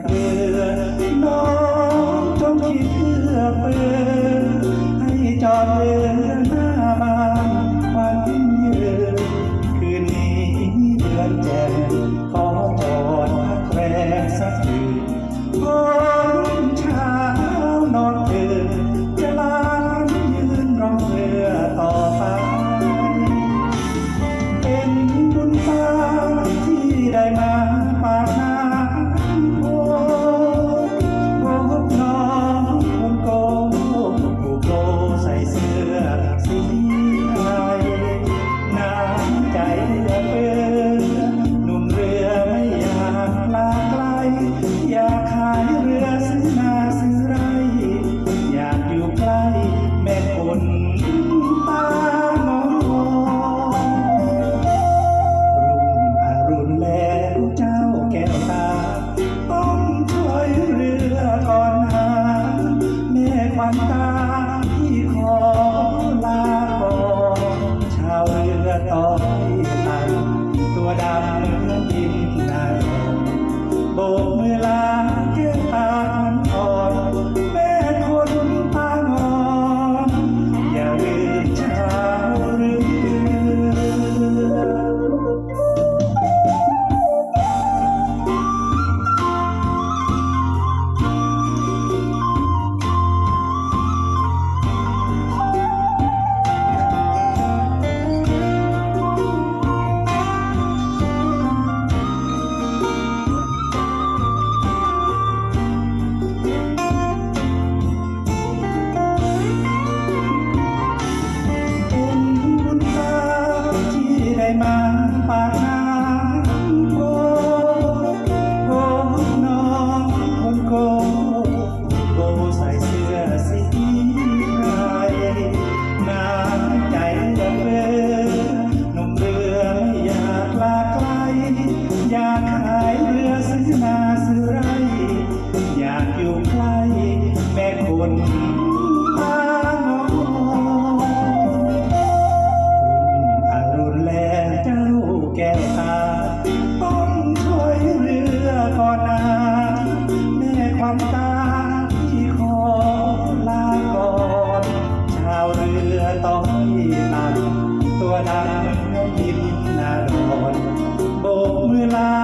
เรือน้องันตาที่ขอลาก่อชาวเรือต่อยตัวดำเมื่อดินนายโบกมือลา love.